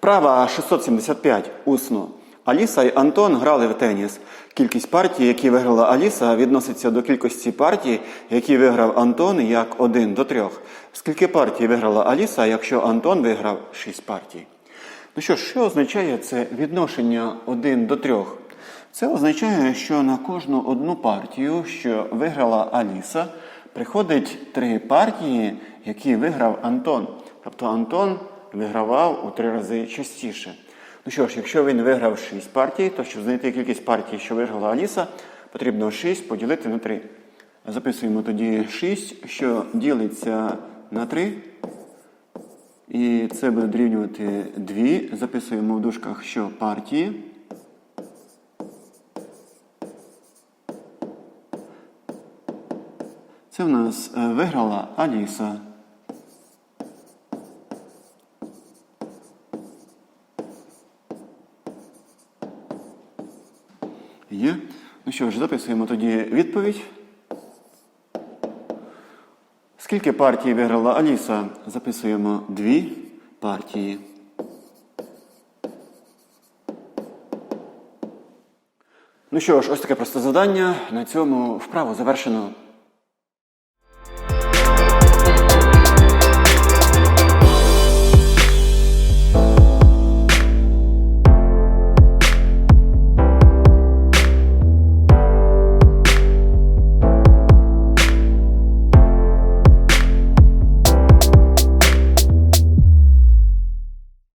Вправа 675 усно. Аліса і Антон грали в теніс. Кількість партій, які виграла Аліса, відноситься до кількості партій, які виграв Антон як 1 до 3. Скільки партій виграла Аліса, якщо Антон виграв 6 партій? Ну що ж, що означає це відношення 1 до 3? Це означає, що на кожну одну партію, що виграла Аліса, приходить три партії, які виграв Антон. Тобто Антон вигравав у три рази частіше. Ну що ж, якщо він виграв 6 партій, то щоб знайти кількість партій, що виграла Аліса, потрібно 6 поділити на 3. Записуємо тоді 6, що ділиться на 3. І це буде дорівнювати 2. Записуємо в дужках, що партії. Це в нас е, виграла Аліса. Є. Ну що ж, записуємо тоді відповідь. Скільки партій виграла Аліса? Записуємо дві партії. Ну що ж, ось таке просте завдання. На цьому вправу завершено.